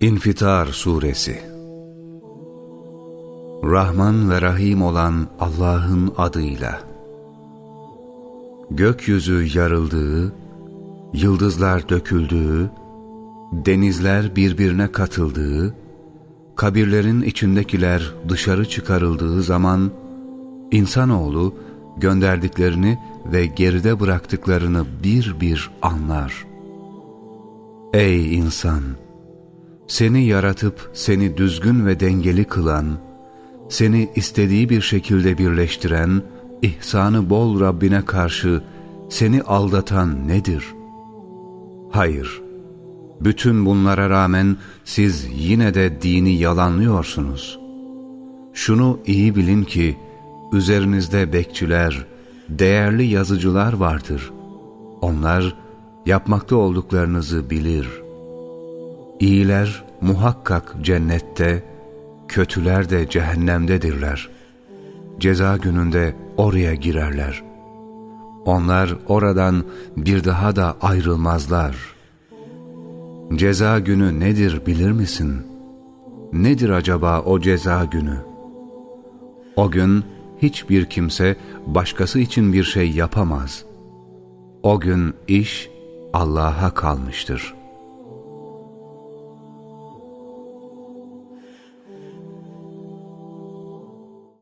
İnfitar Suresi Rahman ve Rahim olan Allah'ın adıyla Gökyüzü yarıldığı, yıldızlar döküldüğü, denizler birbirine katıldığı, kabirlerin içindekiler dışarı çıkarıldığı zaman, insanoğlu gönderdiklerini ve geride bıraktıklarını bir bir anlar. Ey insan! Seni yaratıp seni düzgün ve dengeli kılan, seni istediği bir şekilde birleştiren, ihsanı bol Rabbine karşı seni aldatan nedir? Hayır, bütün bunlara rağmen siz yine de dini yalanlıyorsunuz. Şunu iyi bilin ki, üzerinizde bekçiler, değerli yazıcılar vardır. Onlar yapmakta olduklarınızı bilir.'' İyiler muhakkak cennette, kötüler de cehennemdedirler. Ceza gününde oraya girerler. Onlar oradan bir daha da ayrılmazlar. Ceza günü nedir bilir misin? Nedir acaba o ceza günü? O gün hiçbir kimse başkası için bir şey yapamaz. O gün iş Allah'a kalmıştır.''